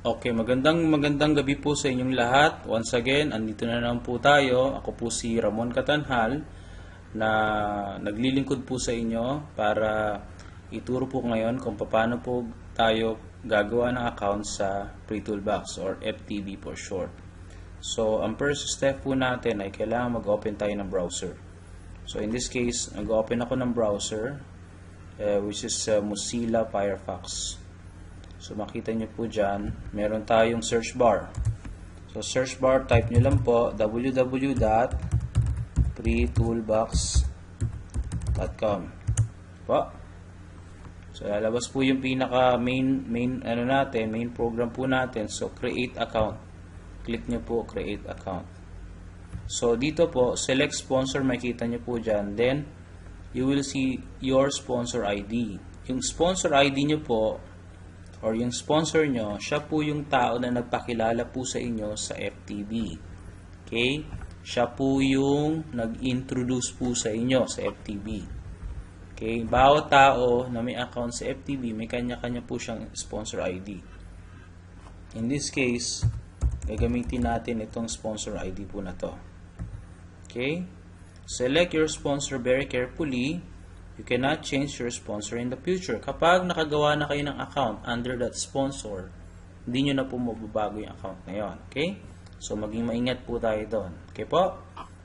Okay, magandang magandang gabi po sa inyong lahat. Once again, andito na naman po tayo. Ako po si Ramon Catanhal na naglilingkod po sa inyo para ituro po ngayon kung paano po tayo gagawa ng account sa Free Toolbox or FTB for short. So, ang first step po natin ay kailangan mag-open tayo ng browser. So, in this case, nag-open ako ng browser uh, which is uh, Mozilla Firefox. So makita nyo po dyan, meron tayong search bar. So search bar, type nyo lang po www.freetoolbox.com po. So lalabas po yung pinaka main main ano natin, main program po natin. So create account. Click nyo po create account. So dito po, select sponsor makita nyo po dyan. Then you will see your sponsor ID. Yung sponsor ID nyo po or yung sponsor nyo, siya po yung tao na nagpakilala po sa inyo sa FTB. Okay? Siya po yung nag-introduce po sa inyo sa FTB. Okay? Bawat tao na may account sa FTB, may kanya-kanya po siyang sponsor ID. In this case, gagamitin natin itong sponsor ID po na to. Okay? Select your sponsor very carefully You cannot change your sponsor in the future. Kapag nakagawa na kayo ng account under that sponsor, hindi nyo na po mababago yung account na yun. Okay? So, maging maingat po tayo doon. Okay po?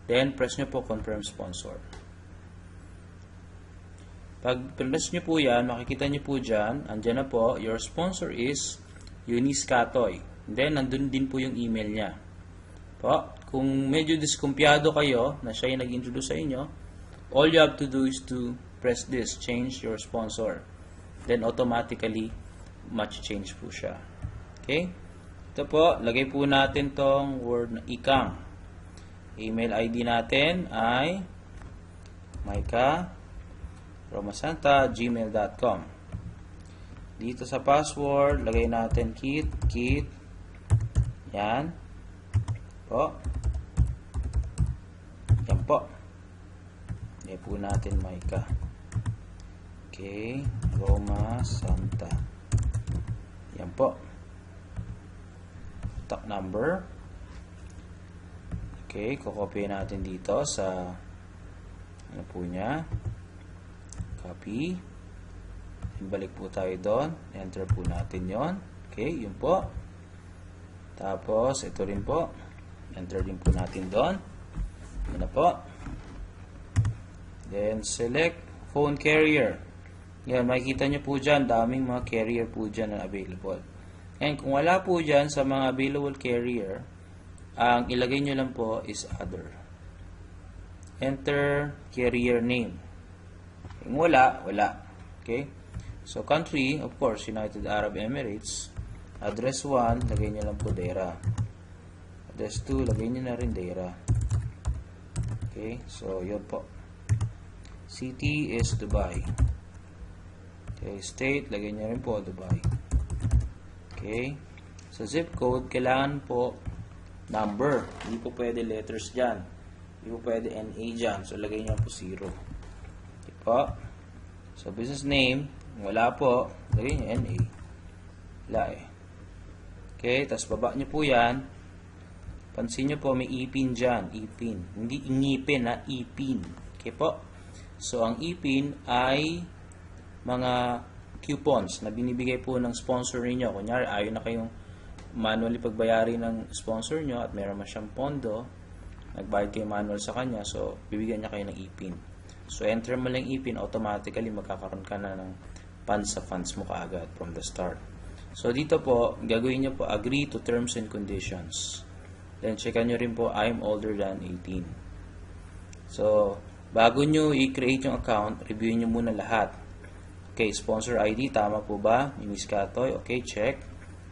Then, press nyo po confirm sponsor. Pag press nyo po yan, makikita nyo po dyan, andyan na po, your sponsor is Eunice Catoy. Then, nandun din po yung email niya. Po, kung medyo diskumpiyado kayo na siya yung nag-introduce sa inyo, all you have to do is to press this, change your sponsor. Then automatically, match change po siya. Okay? Ito po, lagay po natin tong word na ikang. Email ID natin ay maika romasanta Dito sa password, lagay natin kit, kit, yan, po, yan po. Lagay po natin maika. Okay, Roma Santa. Yan po. Top number. Okay, kukopy natin dito sa ano po niya. Copy. Balik po tayo doon. Enter po natin yon. Okay, yun po. Tapos, ito rin po. Enter din po natin doon. Yan na po. Then, select phone carrier. Yan, makikita nyo po dyan, daming mga carrier po dyan na available. And kung wala po dyan sa mga available carrier, ang ilagay nyo lang po is other. Enter carrier name. Kung wala, wala. Okay? So, country, of course, United Arab Emirates. Address 1, lagay nyo lang po Dera. Address 2, lagay nyo na rin Dera. Okay? So, yun po. City is Dubai. Okay, state, lagay niyo rin po Dubai. Okay. Sa zip code, kailangan po number. Hindi po pwede letters dyan. Hindi po pwede NA dyan. So, lagay niyo po 0. Okay po. So, business name, wala po. Lagay niyo NA. Wala eh. Okay, tapos baba niyo po yan. Pansin niyo po, may ipin dyan. Ipin. Hindi ingipin na ipin. Okay po. So, ang ipin ay mga coupons na binibigay po ng sponsor niyo. Kunyari, ayaw na kayong manually pagbayari ng sponsor nyo at meron man siyang pondo, nagbayad kayo manual sa kanya, so bibigyan niya kayo ng ipin. So, enter mo lang ipin, automatically magkakaroon ka na ng funds sa funds mo kaagad from the start. So, dito po, gagawin niyo po, agree to terms and conditions. Then, checkan nyo rin po, I'm older than 18. So, bago nyo i-create yung account, review nyo muna lahat. Okay, sponsor ID, tama po ba? Miss Katoy, okay, check.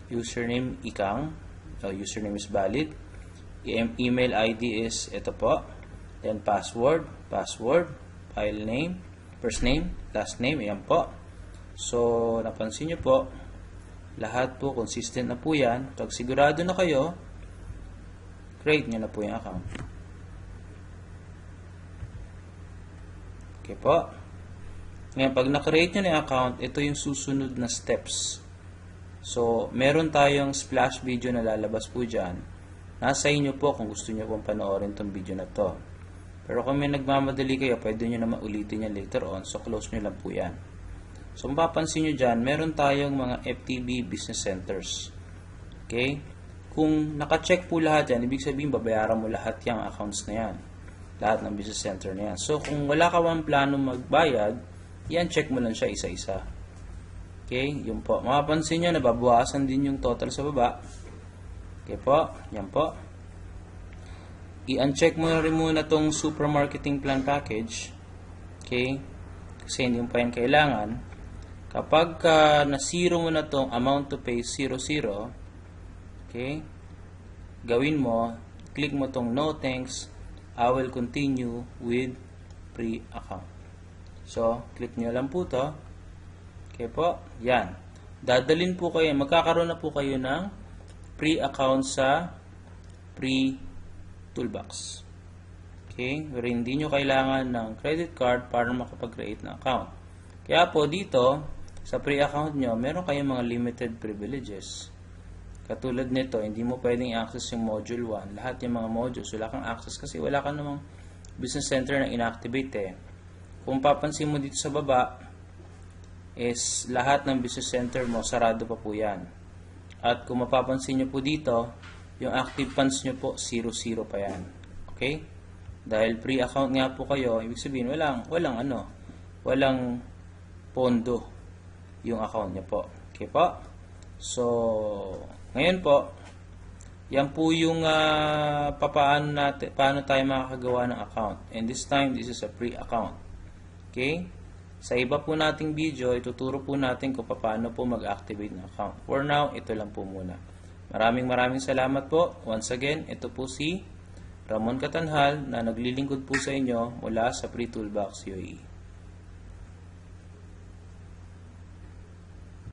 Username, ikang. So, username is valid. E- email ID is ito po. Then, password, password, file name, first name, last name, ayan po. So, napansin nyo po, lahat po, consistent na po yan. Pag sigurado na kayo, create nyo na po yung account. Okay po. Ngayon, pag na-create nyo na yung account, ito yung susunod na steps. So, meron tayong splash video na lalabas po dyan. Nasa inyo po kung gusto nyo pong panoorin tong video na to. Pero kung may nagmamadali kayo, pwede nyo naman ulitin yan later on. So, close nyo lang po yan. So, kung papansin nyo dyan, meron tayong mga FTB business centers. Okay? Kung naka-check po lahat yan, ibig sabihin babayaran mo lahat yung accounts na yan. Lahat ng business center na yan. So, kung wala ka mang plano magbayad, yan, check mo lang siya isa-isa. Okay? Yun po. Mapapansin nyo, nababawasan din yung total sa baba. Okay po. Yan po. I-uncheck mo na rin muna tong supermarketing plan package. Okay? Kasi hindi mo pa yan kailangan. Kapag ka na-zero mo na tong amount to pay 00, okay? Gawin mo, click mo tong no thanks, I will continue with pre-account. So, click nyo lang po to. Okay po, yan. Dadalin po kayo, magkakaroon na po kayo ng pre-account sa pre-toolbox. Okay? Pero hindi nyo kailangan ng credit card para makapag-create ng account. Kaya po dito, sa pre-account nyo, meron kayong mga limited privileges. Katulad nito, hindi mo pwedeng access yung module 1. Lahat yung mga modules, wala kang access kasi wala ka namang business center na inactivate eh. Kung papansin mo dito sa baba, is lahat ng business center mo, sarado pa po yan. At kung mapapansin nyo po dito, yung active funds nyo po, 0-0 pa yan. Okay? Dahil pre-account nga po kayo, ibig sabihin, walang, walang ano, walang pondo yung account nyo po. Okay po? So, ngayon po, yan po yung ah, papaano natin, paano tayo makakagawa ng account. And this time, this is a pre-account. Okay? Sa iba po nating video, ituturo po natin kung paano po mag-activate ng account. For now, ito lang po muna. Maraming maraming salamat po. Once again, ito po si Ramon Katanhal na naglilingkod po sa inyo mula sa Pre Toolbox UAE.